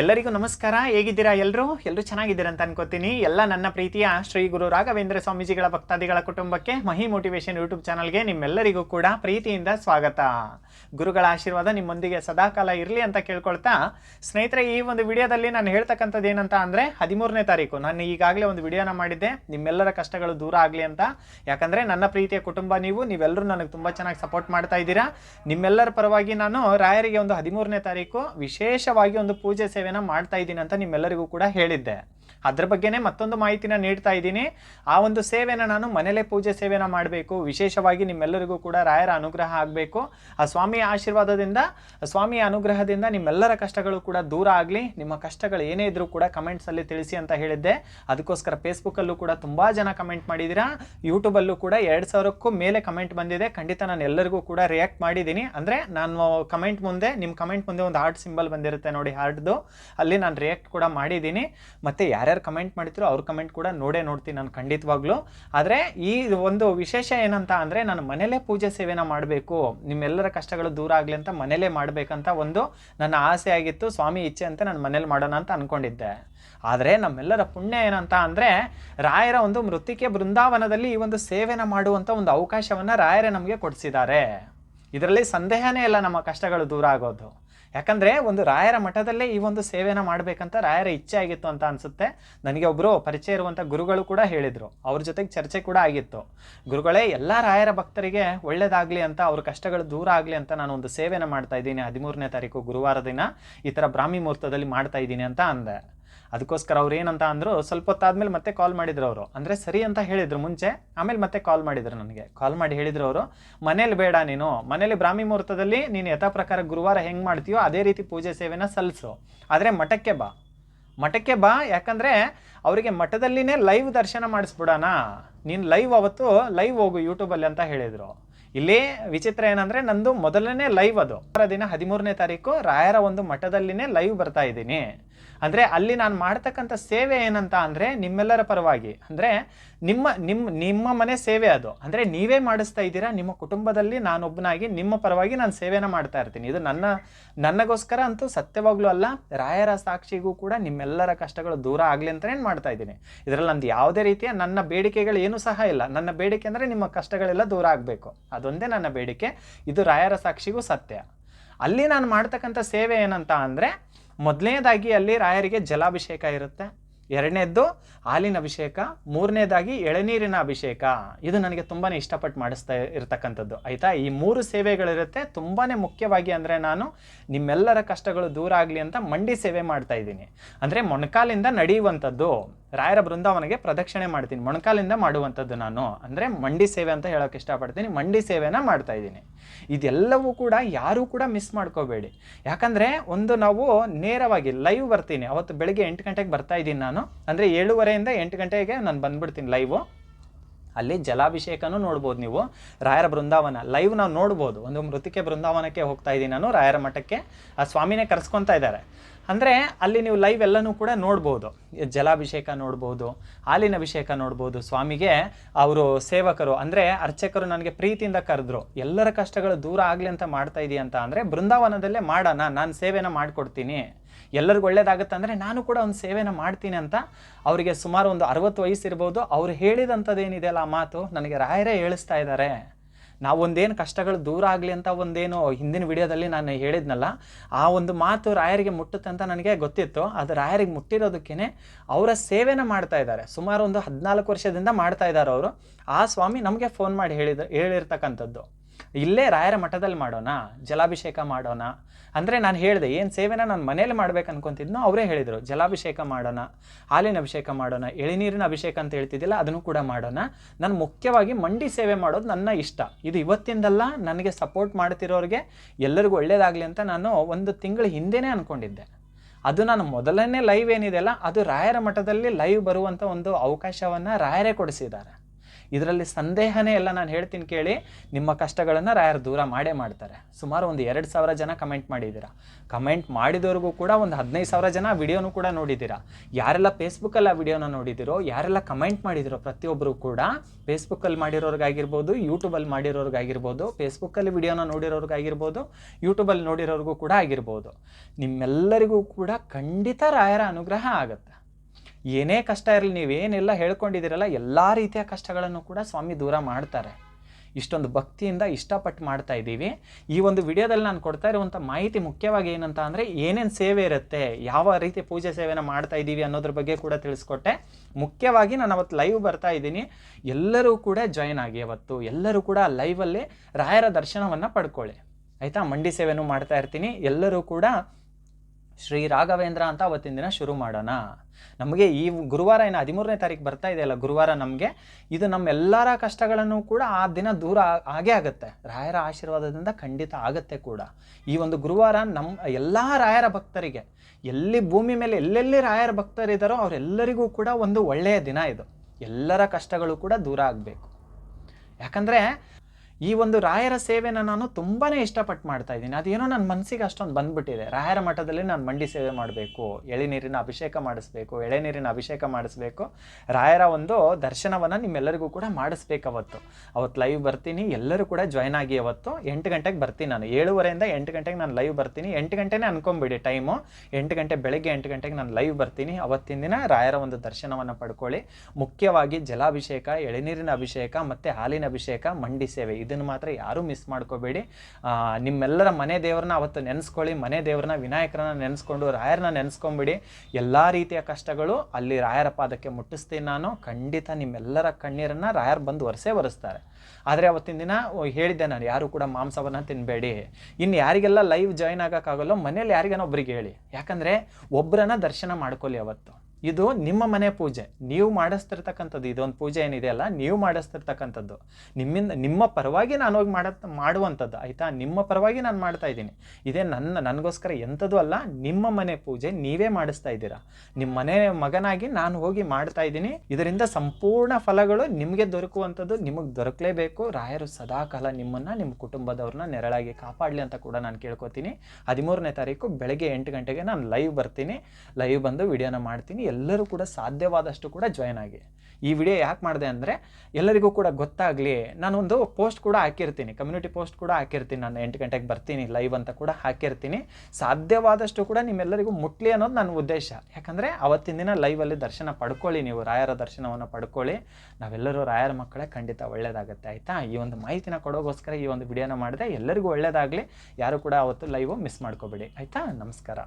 ಎಲ್ಲರಿಗೂ ನಮಸ್ಕಾರ. ಹೇಗಿದ್ದೀರಾ ಎಲ್ಲರೂ ಎಲ್ಲರೂ ಚೆನ್ನಾಗಿದ್ದೀರಾ ಅಂತ ಅನ್ಕೋತೀನಿ. ಎಲ್ಲ ನನ್ನ ಪ್ರೀತಿಯ ಶ್ರೀ ಗುರು ರಾಘವೇಂದ್ರ ಸ್ವಾಮೀಜಿಗಳ ಭಕ್ತಾದಿಗಳ ಕುಟುಂಬಕ್ಕೆ ಮಹಿ ಮೋಟಿವೇಶನ್ ಯೂಟ್ಯೂಬ್ ಚಾನಲ್ಗೆ ನಿಮ್ಮೆಲ್ಲರಿಗೂ ಕೂಡ ಪ್ರೀತಿಯಿಂದ ಸ್ವಾಗತ. ಗುರುಗಳ ಆಶೀರ್ವಾದ ನಿಮ್ಮೊಂದಿಗೆ ಸದಾಕಾಲ ಇರಲಿ ಅಂತ ಕೇಳ್ಕೊಳ್ತಾ, ಸ್ನೇಹಿತರೆ, ಈ ಒಂದು ವಿಡಿಯೋದಲ್ಲಿ ನಾನು ಹೇಳ್ತಕ್ಕಂಥದ್ದು ಏನಂತ ಅಂದರೆ ಹದಿಮೂರನೇ ತಾರೀಕು. ನಾನು ಈಗಾಗಲೇ ಒಂದು ವಿಡಿಯೋನ ಮಾಡಿದ್ದೆ. ನಿಮ್ಮೆಲ್ಲರ ಕಷ್ಟಗಳು ದೂರ ಆಗಲಿ ಅಂತ. ಯಾಕಂದರೆ ನನ್ನ ಪ್ರೀತಿಯ ಕುಟುಂಬ ನೀವು. ನೀವೆಲ್ಲರೂ ನನಗೆ ತುಂಬ ಚೆನ್ನಾಗಿ ಸಪೋರ್ಟ್ ಮಾಡ್ತಾ ಇದ್ದೀರಾ. ನಿಮ್ಮೆಲ್ಲರ ಪರವಾಗಿ ನಾನು ರಾಯರಿಗೆ ಒಂದು ಹದಿಮೂರನೇ ತಾರೀಕು. ವಿಶೇಷವಾಗಿ ಒಂದು ಪೂಜೆ ಸೇವೆನ ಮಾಡ್ತಾ ಇದ್ದೀನಿ ಅಂತ ನಿಮ್ಮೆಲ್ಲರಿಗೂ ಕೂಡ ಹೇಳಿದ್ದೆ. ಅದ್ರ ಬಗ್ಗೆನೇ ಮತ್ತೊಂದು ಮಾಹಿತಿನ ನೀಡ್ತಾ ಇದ್ದೀನಿ. ಆ ಒಂದು ಸೇವೆನ ನಾನು ಮನೇಲೆ ಪೂಜೆ ಸೇವೆನ ಮಾಡಬೇಕು. ವಿಶೇಷವಾಗಿ ನಿಮ್ಮೆಲ್ಲರಿಗೂ ಕೂಡ ರಾಯರ ಅನುಗ್ರಹ ಆಗಬೇಕು. ಆ ಸ್ವಾಮಿಯ ಆಶೀರ್ವಾದದಿಂದ ಸ್ವಾಮಿಯ ಅನುಗ್ರಹದಿಂದ ನಿಮ್ಮೆಲ್ಲರ ಕಷ್ಟಗಳು ಕೂಡ ದೂರ ಆಗಲಿ. ನಿಮ್ಮ ಕಷ್ಟಗಳು ಏನೇ ಇದ್ರೂ ಕೂಡ ಕಮೆಂಟ್ಸಲ್ಲಿ ತಿಳಿಸಿ ಅಂತ ಹೇಳಿದ್ದೆ. ಅದಕ್ಕೋಸ್ಕರ ಫೇಸ್ಬುಕ್ಕಲ್ಲೂ ಕೂಡ ತುಂಬ ಜನ ಕಮೆಂಟ್ ಮಾಡಿದ್ದೀರಾ. ಯೂಟ್ಯೂಬಲ್ಲೂ ಕೂಡ ಎರಡು ಸಾವಿರಕ್ಕೂ ಮೇಲೆ ಕಮೆಂಟ್ ಬಂದಿದೆ. ಖಂಡಿತ ನಾನು ಎಲ್ಲರಿಗೂ ಕೂಡ ರಿಯಾಕ್ಟ್ ಮಾಡಿದ್ದೀನಿ. ಅಂದರೆ ನಾನು ಕಮೆಂಟ್ ಮುಂದೆ ನಿಮ್ಮ ಕಮೆಂಟ್ ಮುಂದೆ ಒಂದು ಹಾರ್ಟ್ ಸಿಂಬಲ್ ಬಂದಿರುತ್ತೆ ನೋಡಿ ಹಾರ್ಟ್ದು ಅಲ್ಲಿ ನಾನು ರಿಯಾಕ್ಟ್ ಕೂಡ ಮಾಡಿದ್ದೀನಿ. ಮತ್ತು ಯಾರ್ಯಾರು ಕಮೆಂಟ್ ಮಾಡಿದ್ರು ಅವ್ರ ಕಮೆಂಟ್ ಕೂಡ ನೋಡೇ ನೋಡ್ತೀನಿ ನಾನು ಖಂಡಿತವಾಗ್ಲೂ. ಆದರೆ ಈ ಒಂದು ವಿಶೇಷ ಏನಂತ ಅಂದರೆ ನಾನು ಮನೇಲೇ ಪೂಜೆ ಸೇವೆನ ಮಾಡಬೇಕು. ನಿಮ್ಮೆಲ್ಲರ ಕಷ್ಟಗಳು ದೂರ ಆಗಲಿ ಅಂತ ಮನೇಲೇ ಮಾಡಬೇಕಂತ ಒಂದು ನನ್ನ ಆಸೆ ಆಗಿತ್ತು. ಸ್ವಾಮಿ ಇಚ್ಛೆ ಅಂತ ನಾನು ಮನೇಲಿ ಮಾಡೋಣ ಅಂತ ಅಂದ್ಕೊಂಡಿದ್ದೆ ಆದರೆ ನಮ್ಮೆಲ್ಲರ ಪುಣ್ಯ ಏನಂತ ಅಂದರೆ ರಾಯರ ಒಂದು ಮೃತ್ತಿಕೆ ಬೃಂದಾವನದಲ್ಲಿ ಈ ಒಂದು ಸೇವೆನ ಮಾಡುವಂಥ ಒಂದು ಅವಕಾಶವನ್ನು ರಾಯರೇ ನಮಗೆ ಕೊಡಿಸಿದ್ದಾರೆ. ಇದರಲ್ಲಿ ಸಂದೇಹನೇ ಇಲ್ಲ ನಮ್ಮ ಕಷ್ಟಗಳು ದೂರ ಆಗೋದು. ಯಾಕಂದರೆ ಒಂದು ರಾಯರ ಮಠದಲ್ಲೇ ಈ ಒಂದು ಸೇವೆನ ಮಾಡಬೇಕಂತ ರಾಯರ ಇಚ್ಛೆ ಆಗಿತ್ತು ಅಂತ ಅನಿಸುತ್ತೆ. ನನಗೆ ಒಬ್ಬರು ಪರಿಚಯ ಇರುವಂಥ ಗುರುಗಳು ಕೂಡ ಹೇಳಿದರು. ಅವ್ರ ಜೊತೆಗೆ ಚರ್ಚೆ ಕೂಡ ಆಗಿತ್ತು. ಗುರುಗಳೇ, ಎಲ್ಲ ರಾಯರ ಭಕ್ತರಿಗೆ ಒಳ್ಳೆಯದಾಗಲಿ ಅಂತ, ಅವ್ರ ಕಷ್ಟಗಳು ದೂರ ಆಗಲಿ ಅಂತ ನಾನು ಒಂದು ಸೇವೆನ ಮಾಡ್ತಾ ಇದ್ದೀನಿ. ಹದಿಮೂರನೇ ತಾರೀಕು ಗುರುವಾರ ದಿನ ಈ ಥರ ಬ್ರಾಹ್ಮಿ ಮುಹೂರ್ತದಲ್ಲಿ ಮಾಡ್ತಾ ಇದ್ದೀನಿ ಅಂತ ಅಂದೆ. ಅದಕ್ಕೋಸ್ಕರ ಅವ್ರು ಏನಂತ ಅಂದರು, ಸ್ವಲ್ಪ ಹೊತ್ತಾದ್ಮೇಲೆ ಮತ್ತೆ ಕಾಲ್ ಮಾಡಿದ್ರು ಅವರು. ಅಂದರೆ ಸರಿ ಅಂತ ಹೇಳಿದರು ಮುಂಚೆ, ಆಮೇಲೆ ಮತ್ತೆ ಕಾಲ್ ಮಾಡಿದರು ನನಗೆ. ಕಾಲ್ ಮಾಡಿ ಹೇಳಿದ್ರು ಅವರು, ಮನೇಲಿ ಬೇಡ ನೀನು. ಮನೇಲಿ ಬ್ರಾಹ್ಮಿ ಮುಹೂರ್ತದಲ್ಲಿ ನೀನು ಯಥಾ ಪ್ರಕಾರ ಗುರುವಾರ ಹೆಂಗೆ ಮಾಡ್ತೀಯೋ ಅದೇ ರೀತಿ ಪೂಜೆ ಸೇವೆನ ಸಲ್ಲಿಸು ಆದರೆ ಮಠಕ್ಕೆ ಬಾ. ಮಠಕ್ಕೆ ಬಾ, ಯಾಕಂದರೆ ಅವರಿಗೆ ಮಠದಲ್ಲಿನೇ ಲೈವ್ ದರ್ಶನ ಮಾಡಿಸ್ಬಿಡೋಣ. ನೀನು ಲೈವ್ ಅವತ್ತು ಲೈವ್ ಹೋಗು ಯೂಟ್ಯೂಬಲ್ಲಿ ಅಂತ ಹೇಳಿದರು. ಇಲ್ಲಿ ವಿಚಿತ್ರ ಏನಂದರೆ ನಂದು ಮೊದಲನೇ ಲೈವ್ ಅದು. ವಾರ ದಿನ ಹದಿಮೂರನೇ ತಾರೀಕು ರಾಯರ ಒಂದು ಮಠದಲ್ಲಿನೇ ಲೈವ್ ಬರ್ತಾ ಇದ್ದೀನಿ. ಅಂದರೆ ಅಲ್ಲಿ ನಾನು ಮಾಡ್ತಕ್ಕಂಥ ಸೇವೆ ಏನಂತ ಅಂದರೆ ನಿಮ್ಮೆಲ್ಲರ ಪರವಾಗಿ. ಅಂದರೆ ನಿಮ್ಮ ನಿಮ್ಮ ನಿಮ್ಮ ಮನೆ ಸೇವೆ ಅದು. ಅಂದರೆ ನೀವೇ ಮಾಡಿಸ್ತಾ ಇದ್ದೀರಾ, ನಿಮ್ಮ ಕುಟುಂಬದಲ್ಲಿ ನಾನೊಬ್ಬನಾಗಿ ನಿಮ್ಮ ಪರವಾಗಿ ನಾನು ಸೇವೆನ ಮಾಡ್ತಾ ಇರ್ತೀನಿ. ಇದು ನನ್ನ ನನಗೋಸ್ಕರ ಅಂತೂ ಸತ್ಯವಾಗ್ಲೂ ಅಲ್ಲ, ರಾಯರ ಸಾಕ್ಷಿಗೂ ಕೂಡ ನಿಮ್ಮೆಲ್ಲರ ಕಷ್ಟಗಳು ದೂರ ಆಗಲಿ ಅಂತಲೇ ಮಾಡ್ತಾ ಇದ್ದೀನಿ. ಇದರಲ್ಲಿ ನಂದು ಯಾವುದೇ ರೀತಿಯ ನನ್ನ ಬೇಡಿಕೆಗಳು ಏನೂ ಸಹ ಇಲ್ಲ. ನನ್ನ ಬೇಡಿಕೆ ಅಂದರೆ ನಿಮ್ಮ ಕಷ್ಟಗಳೆಲ್ಲ ದೂರ ಆಗಬೇಕು. ಅದೊಂದೇ ನನ್ನ ಬೇಡಿಕೆ. ಇದು ರಾಯರ ಸಾಕ್ಷಿಗೂ ಸತ್ಯ. ಅಲ್ಲಿ ನಾನು ಮಾಡ್ತಕ್ಕಂಥ ಸೇವೆ ಏನಂತ ಅಂದರೆ ಮೊದಲನೇದಾಗಿ ಅಲ್ಲಿ ರಾಯರಿಗೆ ಜಲಾಭಿಷೇಕ ಇರುತ್ತೆ. ಎರಡನೇದ್ದು ಹಾಲಿನ ಅಭಿಷೇಕ, ಮೂರನೇದಾಗಿ ಎಳನೀರಿನ ಅಭಿಷೇಕ. ಇದು ನನಗೆ ತುಂಬಾ ಇಷ್ಟಪಟ್ಟು ಮಾಡಿಸ್ತಾ ಇರತಕ್ಕಂಥದ್ದು. ಆಯಿತಾ? ಈ ಮೂರು ಸೇವೆಗಳಿರುತ್ತೆ. ತುಂಬಾ ಮುಖ್ಯವಾಗಿ ಅಂದರೆ ನಾನು ನಿಮ್ಮೆಲ್ಲರ ಕಷ್ಟಗಳು ದೂರ ಆಗಲಿ ಅಂತ ಮಂಡಿ ಸೇವೆ ಮಾಡ್ತಾ ಇದ್ದೀನಿ. ಅಂದರೆ ಮೊಣಕಾಲಿಂದ ನಡೆಯುವಂಥದ್ದು. ರಾಯರ ಬೃಂದಾವನಿಗೆ ಪ್ರದಕ್ಷಿಣೆ ಮಾಡ್ತೀನಿ. ಮೊಣಕಾಲಿಂದ ಮಾಡುವಂಥದ್ದು ನಾನು. ಅಂದರೆ ಮಂಡಿ ಸೇವೆ ಅಂತ ಹೇಳೋಕೆ ಇಷ್ಟಪಡ್ತೀನಿ. ಮಂಡಿ ಸೇವೆನ ಮಾಡ್ತಾ ಇದ್ದೀನಿ. ಇದೆಲ್ಲವೂ ಕೂಡ ಯಾರೂ ಕೂಡ ಮಿಸ್ ಮಾಡ್ಕೋಬೇಡಿ. ಯಾಕಂದರೆ ಒಂದು ನಾವು ನೇರವಾಗಿ ಲೈವ್ ಬರ್ತೀನಿ. ಅವತ್ತು ಬೆಳಿಗ್ಗೆ ಎಂಟು ಗಂಟೆಗೆ ಬರ್ತಾ ಇದ್ದೀನಿ ನಾನು. ಅಂದರೆ ಏಳುವರೆಯಿಂದ ಎಂಟು ಗಂಟೆಗೆ ನಾನು ಬಂದ್ಬಿಡ್ತೀನಿ ಲೈವು. ಅಲ್ಲಿ ಜಲಾಭಿಷೇಕನೂ ನೋಡ್ಬೋದು ನೀವು. ರಾಯರ ಬೃಂದಾವನ ಲೈವ್ ನಾವು ನೋಡ್ಬೋದು. ಒಂದು ಮೃತಿಕೆ ಬೃಂದಾವನಕ್ಕೆ ಹೋಗ್ತಾ ಇದ್ದೀನಿ ನಾನು ರಾಯರ ಮಠಕ್ಕೆ. ಆ ಸ್ವಾಮಿನೇ ಕರೆಸ್ಕೊತಾ ಇದ್ದಾರೆ. ಅಂದರೆ ಅಲ್ಲಿ ನೀವು ಲೈವ್ ಎಲ್ಲನೂ ಕೂಡ ನೋಡ್ಬೋದು. ಜಲಾಭಿಷೇಕ ನೋಡ್ಬೋದು, ಹಾಲಿನ ಅಭಿಷೇಕ ನೋಡ್ಬೋದು. ಸ್ವಾಮಿಗೆ ಅವರು ಸೇವಕರು, ಅಂದರೆ ಅರ್ಚಕರು ನನಗೆ ಪ್ರೀತಿಯಿಂದ ಕರೆದ್ರು, ಎಲ್ಲರ ಕಷ್ಟಗಳು ದೂರ ಆಗಲಿ ಅಂತ ಮಾಡ್ತಾ ಇದೀಯ ಅಂತ ಅಂದರೆ ಬೃಂದಾವನದಲ್ಲೇ ಮಾಡೋಣ, ನಾನು ಸೇವೆನ ಮಾಡಿಕೊಡ್ತೀನಿ. ಎಲ್ಲರಿಗೂ ಒಳ್ಳೇದಾಗುತ್ತೆ ಅಂದರೆ ನಾನು ಕೂಡ ಒಂದು ಸೇವೆನ ಮಾಡ್ತೀನಿ ಅಂತ ಅವರಿಗೆ ಸುಮಾರು ಒಂದು ಅರವತ್ತು ವಯಸ್ಸಿರ್ಬೋದು ಅವರು ಅವ್ರು ಹೇಳಿದಂಥದ್ದೇನಿದೆಯಲ್ಲ ಆ ಮಾತು? ನನಗೆ ರಾಯರೇ ಹೇಳಿಸ್ತಾ ಇದ್ದಾರೆ. ನಾವು ಒಂದೇನು ಕಷ್ಟಗಳು ದೂರ ಆಗಲಿ ಅಂತ ಒಂದೇನು ಹಿಂದಿನ ವಿಡಿಯೋದಲ್ಲಿ ನಾನು ಹೇಳಿದ್ನಲ್ಲ, ಆ ಒಂದು ಮಾತು ರಾಯರಿಗೆ ಮುಟ್ಟುತ್ತೆ ಅಂತ ನನಗೆ ಗೊತ್ತಿತ್ತು. ಅದು ರಾಯರಿಗೆ ಮುಟ್ಟಿರೋದಕ್ಕೇ ಅವರ ಸೇವೆನ ಮಾಡ್ತಾ ಇದ್ದಾರೆ. ಸುಮಾರು ಒಂದು ಹದಿನಾಲ್ಕು ವರ್ಷದಿಂದ ಮಾಡ್ತಾ ಇದ್ದಾರೆ ಅವರು. ಆ ಸ್ವಾಮಿ ನಮಗೆ ಫೋನ್ ಮಾಡಿ ಹೇಳಿದ, ಹೇಳಿರ್ತಕ್ಕಂಥದ್ದು. ಇಲ್ಲೇ ರಾಯರ ಮಠದಲ್ಲಿ ಮಾಡೋಣ, ಜಲಾಭಿಷೇಕ ಮಾಡೋಣ. ಅಂದರೆ ನಾನು ಹೇಳಿದೆ, ಏನು ಸೇವೆನ ನಾನು ಮನೇಲಿ ಮಾಡ್ಬೇಕು ಅನ್ಕೊಂತಿದ್ನೋ ಅವರೇ ಹೇಳಿದರು, ಜಲಾಭಿಷೇಕ ಮಾಡೋಣ, ಹಾಲಿನ ಅಭಿಷೇಕ ಮಾಡೋಣ, ಎಳಿನೀರಿನ ಅಭಿಷೇಕ ಅಂತ ಹೇಳ್ತಿದ್ದಿಲ್ಲ, ಅದನ್ನು ಕೂಡ ಮಾಡೋಣ. ನಾನು ಮುಖ್ಯವಾಗಿ ಮಂಡಿ ಸೇವೆ ಮಾಡೋದು ನನ್ನ ಇಷ್ಟ. ಇದು ಇವತ್ತಿಂದಲ್ಲ ನನಗೆ ಸಪೋರ್ಟ್ ಮಾಡ್ತಿರೋರಿಗೆ ಎಲ್ಲರಿಗೂ ಒಳ್ಳೇದಾಗಲಿ ಅಂತ ನಾನು ಒಂದು ತಿಂಗಳ ಹಿಂದೆನೇ ಅಂದ್ಕೊಂಡಿದ್ದೆ ಅದು ನಾನು ಮೊದಲನೇ ಲೈವ್ ಏನಿದೆಯಲ್ಲ ಅದು ರಾಯರ ಮಠದಲ್ಲಿ ಲೈವ್ ಬರುವಂಥ ಒಂದು ಅವಕಾಶವನ್ನು ರಾಯರೇ ಕೊಡಿಸಿದ್ದಾರೆ. ಇದರಲ್ಲಿ ಸಂದೇಹನೇ ಎಲ್ಲ ನಾನು ಹೇಳ್ತೀನಿ ಕೇಳಿ, ನಿಮ್ಮ ಕಷ್ಟಗಳನ್ನು ರಾಯರು ದೂರ ಮಾಡೇ ಮಾಡ್ತಾರೆ. ಸುಮಾರು ಒಂದು ಎರಡು ಸಾವಿರ ಜನ ಕಮೆಂಟ್ ಮಾಡಿದ್ದೀರಾ? ಕಮೆಂಟ್ ಮಾಡಿದವ್ರಿಗೂ ಕೂಡ ಒಂದು ಹದಿನೈದು ಸಾವಿರ ಜನ ವಿಡಿಯೋನು ಕೂಡ ನೋಡಿದ್ದೀರಾ? ಯಾರೆಲ್ಲ ಫೇಸ್ಬುಕ್ಕಲ್ಲಿ ಆ ವಿಡಿಯೋನ ನೋಡಿದಿರೋ ಯಾರೆಲ್ಲ ಕಮೆಂಟ್ ಮಾಡಿದಿರೋ ಪ್ರತಿಯೊಬ್ಬರು ಕೂಡ ಫೇಸ್ಬುಕ್ಕಲ್ಲಿ ಮಾಡಿರೋರ್ಗಾಗಿರ್ಬೋದು, ಯೂಟ್ಯೂಬಲ್ಲಿ ಮಾಡಿರೋರ್ಗಾಗಿರ್ಬೋದು, ಫೇಸ್ಬುಕ್ಕಲ್ಲಿ ವಿಡಿಯೋನ ನೋಡಿರೋರ್ಗಾಗಿರ್ಬೋದು, ಯೂಟ್ಯೂಬಲ್ಲಿ ನೋಡಿರೋರಿಗೂ ಕೂಡ ಆಗಿರ್ಬೋದು. ನಿಮ್ಮೆಲ್ಲರಿಗೂ ಕೂಡ ಖಂಡಿತ ರಾಯರ ಅನುಗ್ರಹ ಆಗುತ್ತೆ. ಏನೇ ಕಷ್ಟ ಇರಲಿ, ನೀವೇನೆಲ್ಲ ಹೇಳ್ಕೊಂಡಿದ್ದೀರಲ್ಲ, ಎಲ್ಲ ರೀತಿಯ ಕಷ್ಟಗಳನ್ನು ಕೂಡ ಸ್ವಾಮಿ ದೂರ ಮಾಡ್ತಾರೆ. ಇಷ್ಟೊಂದು ಭಕ್ತಿಯಿಂದ ಇಷ್ಟಪಟ್ಟು ಮಾಡ್ತಾ ಇದ್ದೀವಿ. ಈ ಒಂದು ವಿಡಿಯೋದಲ್ಲಿ ನಾನು ಕೊಡ್ತಾ ಇರುವಂಥ ಮಾಹಿತಿ ಮುಖ್ಯವಾಗಿ ಏನಂತ ಅಂದರೆ, ಏನೇನು ಸೇವೆ ಇರುತ್ತೆ, ಯಾವ ರೀತಿ ಪೂಜೆ ಸೇವೆನ ಮಾಡ್ತಾ ಇದ್ದೀವಿ ಅನ್ನೋದ್ರ ಬಗ್ಗೆ ಕೂಡ ತಿಳಿಸ್ಕೊಟ್ಟೆ. ಮುಖ್ಯವಾಗಿ ನಾನು ಅವತ್ತು ಲೈವ್ ಬರ್ತಾ ಇದ್ದೀನಿ. ಎಲ್ಲರೂ ಕೂಡ ಜಾಯ್ನ್ ಆಗಿ ಅವತ್ತು. ಎಲ್ಲರೂ ಕೂಡ ಲೈವಲ್ಲಿ ರಾಯರ ದರ್ಶನವನ್ನು ಪಡ್ಕೊಳ್ಳಿ. ಆಯಿತಾ? ಮಂಡಿ ಸೇವೆನೂ ಮಾಡ್ತಾ ಇರ್ತೀನಿ. ಎಲ್ಲರೂ ಕೂಡ ಶ್ರೀ ರಾಘವೇಂದ್ರ ಅಂತ ಅವತ್ತಿನ ದಿನ ಶುರು ಮಾಡೋಣ. ನಮಗೆ ಈ ಗುರುವಾರ ಏನು ಹದಿಮೂರನೇ ತಾರೀಕು ಬರ್ತಾ ಇದೆಯಲ್ಲ ಗುರುವಾರ ನಮಗೆ. ಇದು ನಮ್ಮೆಲ್ಲರ ಕಷ್ಟಗಳನ್ನು ಕೂಡ ಆ ದಿನ ದೂರ ಆಗೇ ಆಗುತ್ತೆ. ರಾಯರ ಆಶೀರ್ವಾದದಿಂದ ಖಂಡಿತ ಆಗುತ್ತೆ ಕೂಡ. ಈ ಒಂದು ಗುರುವಾರ ನಮ್ಮ ಎಲ್ಲ ರಾಯರ ಭಕ್ತರಿಗೆ, ಎಲ್ಲಿ ಭೂಮಿ ಮೇಲೆ ಎಲ್ಲೆಲ್ಲಿ ರಾಯರ ಭಕ್ತರಿದ್ದಾರೋ ಅವರೆಲ್ಲರಿಗೂ ಕೂಡ ಒಂದು ಒಳ್ಳೆಯ ದಿನ ಇದು. ಎಲ್ಲರ ಕಷ್ಟಗಳು ಕೂಡ ದೂರ ಆಗಬೇಕು. ಯಾಕಂದರೆ ಈ ಒಂದು ರಾಯರ ಸೇವೆನ ನಾನು ತುಂಬಾ ಇಷ್ಟಪಟ್ಟು ಮಾಡ್ತಾ ಇದ್ದೀನಿ. ಅದೇನೋ ನನ್ನ ಮನಸ್ಸಿಗೆ ಅಷ್ಟೊಂದು ಬಂದ್ಬಿಟ್ಟಿದೆ. ರಾಯರ ಮಠದಲ್ಲಿ ನಾನು ಮಂಡಿ ಸೇವೆ ಮಾಡಬೇಕು ಎಳೆನೀರಿನ ಅಭಿಷೇಕ ಮಾಡಿಸ್ಬೇಕು ಎಳೆನೀರಿನ ಅಭಿಷೇಕ ಮಾಡಿಸ್ಬೇಕು. ರಾಯರ ಒಂದು ದರ್ಶನವನ್ನು ನಿಮ್ಮೆಲ್ಲರಿಗೂ ಕೂಡ ಮಾಡಿಸ್ಬೇಕು ಅವತ್ತು. ಅವತ್ತು ಲೈವ್ ಬರ್ತೀನಿ, ಎಲ್ಲರೂ ಕೂಡ ಜಾಯ್ನ್ ಆಗಿ ಅವತ್ತು. ಎಂಟು ಗಂಟೆಗೆ ಬರ್ತೀನಿ ನಾನು. ಏಳುವರೆಯಿಂದ ಎಂಟು ಗಂಟೆಗೆ ನಾನು ಲೈವ್ ಬರ್ತೀನಿ. ಎಂಟು ಗಂಟೆನೇ ಅನ್ಕೊಂಬಿಡಿ ಟೈಮು ಎಂಟು ಗಂಟೆ ಬೆಳಗ್ಗೆ ಎಂಟು ಗಂಟೆಗೆ ನಾನು ಲೈವ್ ಬರ್ತೀನಿ. ಅವತ್ತಿನ ದಿನ ರಾಯರ ಒಂದು ದರ್ಶನವನ್ನು ಪಡ್ಕೊಳ್ಳಿ. ಮುಖ್ಯವಾಗಿ ಜಲಾಭಿಷೇಕ ಎಳೆನೀರಿನ ಅಭಿಷೇಕ, ಮತ್ತು ಹಾಲಿನ ಅಭಿಷೇಕ, ಮಂಡಿ ಸೇವೆ. ಇದನ್ನು ಮಾತ್ರ ಯಾರೂ ಮಿಸ್ ಮಾಡ್ಕೋಬೇಡಿ. ನಿಮ್ಮೆಲ್ಲರ ಮನೆ ದೇವರನ್ನ ಅವತ್ತು ನೆನೆಸ್ಕೊಳ್ಳಿ, ಮನೆ ದೇವ್ರನ್ನ, ವಿನಾಯಕರನ್ನ ನೆನೆಸ್ಕೊಂಡು, ರಾಯರನ್ನ ನೆನೆಸ್ಕೊಂಬಿಡಿ. ಎಲ್ಲ ರೀತಿಯ ಕಷ್ಟಗಳು ಅಲ್ಲಿ ರಾಯರ ಪಾದಕ್ಕೆ ಮುಟ್ಟಿಸ್ತೀನಿ ನಾನು. ಖಂಡಿತ ನಿಮ್ಮೆಲ್ಲರ ಕಣ್ಣೀರನ್ನು ರಾಯರ್ ಬಂದು ಒರೆಸೇ ಒರೆಸ್ತಾರೆ. ಆದರೆ ಅವತ್ತಿನ ದಿನ ಹೇಳಿದ್ದೆ ನಾನು, ಯಾರು ಕೂಡ ಮಾಂಸವನ್ನು ತಿನ್ನಬೇಡಿ ಇನ್ನು ಯಾರಿಗೆಲ್ಲ ಲೈವ್ ಜಾಯ್ನ್ ಆಗೋಕ್ಕಾಗಲ್ಲೋ ಮನೇಲಿ ಯಾರಿಗಾನ ಒಬ್ರಿಗೆ ಹೇಳಿ. ಯಾಕಂದರೆ ಒಬ್ಬರನ್ನ ದರ್ಶನ ಮಾಡ್ಕೊಳ್ಳಿ ಅವತ್ತು. ಇದು ನಿಮ್ಮ ಮನೆ ಪೂಜೆ. ನೀವು ಮಾಡಿಸ್ತಿರ್ತಕ್ಕಂಥದ್ದು, ಇದೊಂದು ಪೂಜೆ ಏನಿದೆಯಲ್ಲ ನೀವು ಮಾಡಿಸ್ತಿರ್ತಕ್ಕಂಥದ್ದು. ನಿಮ್ಮಿಂದ, ನಿಮ್ಮ ಪರವಾಗಿ ನಾನು ಹೋಗಿ ಮಾಡ ಮಾಡುವಂಥದ್ದು, ಆಯಿತಾ? ನಿಮ್ಮ ಪರವಾಗಿ ನಾನು ಮಾಡ್ತಾ ಇದ್ದೀನಿ. ಇದೇ ನನ್ನ, ನನಗೋಸ್ಕರ ಎಂಥದ್ದು ಅಲ್ಲ, ನಿಮ್ಮ ಮನೆ ಪೂಜೆ ನೀವೇ ಮಾಡಿಸ್ತಾ ಇದ್ದೀರಾ? ನಿಮ್ಮ ಮನೆ ಮಗನಾಗಿ ನಾನು ಹೋಗಿ ಮಾಡ್ತಾ ಇದ್ದೀನಿ. ಇದರಿಂದ ಸಂಪೂರ್ಣ ಫಲಗಳು ನಿಮಗೆ ದೊರಕುವಂಥದ್ದು, ನಿಮಗೆ ದೊರಕಲೇಬೇಕು. ರಾಯರು ಸದಾಕಾಲ ನಿಮ್ಮನ್ನು ನಿಮ್ಮ ಕುಟುಂಬದವ್ರನ್ನ ನೆರಳಾಗಿ ಕಾಪಾಡಲಿ ಅಂತ ಕೂಡ ನಾನು ಕೇಳ್ಕೊತೀನಿ. ಹದಿಮೂರನೇ ತಾರೀಕು ಬೆಳಗ್ಗೆ ಎಂಟು ಗಂಟೆಗೆ ನಾನು ಲೈವ್ ಬರ್ತೀನಿ. ಲೈವ್ ಬಂದು ವಿಡಿಯೋನ ಮಾಡ್ತೀನಿ. ಎಲ್ಲರೂ ಕೂಡ ಸಾಧ್ಯವಾದಷ್ಟು ಕೂಡ ಜಾಯ್ನ್ ಆಗಿ. ಈ ವಿಡಿಯೋ ಯಾಕೆ ಮಾಡಿದೆ ಅಂದರೆ, ಎಲ್ಲರಿಗೂ ಕೂಡ ಗೊತ್ತಾಗಲಿ, ನಾನೊಂದು ಪೋಸ್ಟ್ ಕೂಡ ಹಾಕಿರ್ತೀನಿ. ಕಮ್ಯುನಿಟಿ ಪೋಸ್ಟ್ ಕೂಡ ಹಾಕಿರ್ತೀನಿ. ನಾನು ಎಂಟು ಗಂಟೆಗೆ ಬರ್ತೀನಿ ಲೈವ್ ಅಂತ ಕೂಡ ಹಾಕಿರ್ತೀನಿ. ಸಾಧ್ಯವಾದಷ್ಟು ಕೂಡ ನಿಮ್ಮೆಲ್ಲರಿಗೂ ಮುಟ್ಲಿ ಅನ್ನೋದು ನನ್ನ ಉದ್ದೇಶ. ಯಾಕಂದರೆ, ಅವತ್ತಿನ ದಿನ ಲೈವಲ್ಲಿ ದರ್ಶನ ಪಡ್ಕೊಳ್ಳಿ ನೀವು. ರಾಯರ ದರ್ಶನವನ್ನು ಪಡ್ಕೊಳ್ಳಿ. ನಾವೆಲ್ಲರೂ ರಾಯರ ಮಕ್ಕಳೇ ಖಂಡಿತ ಒಳ್ಳೇದಾಗುತ್ತೆ, ಆಯಿತಾ? ಈ ಒಂದು ಮಾಹಿತಿನ ಕೊಡೋಗೋಸ್ಕರ ಈ ಒಂದು ವಿಡಿಯೋನ ಮಾಡಿದೆ ಎಲ್ಲರಿಗೂ ಒಳ್ಳೆಯದಾಗಲಿ ಯಾರು ಕೂಡ ಅವತ್ತು ಲೈವು ಮಿಸ್ ಮಾಡ್ಕೋಬೇಡಿ, ಆಯಿತಾ? ನಮಸ್ಕಾರ.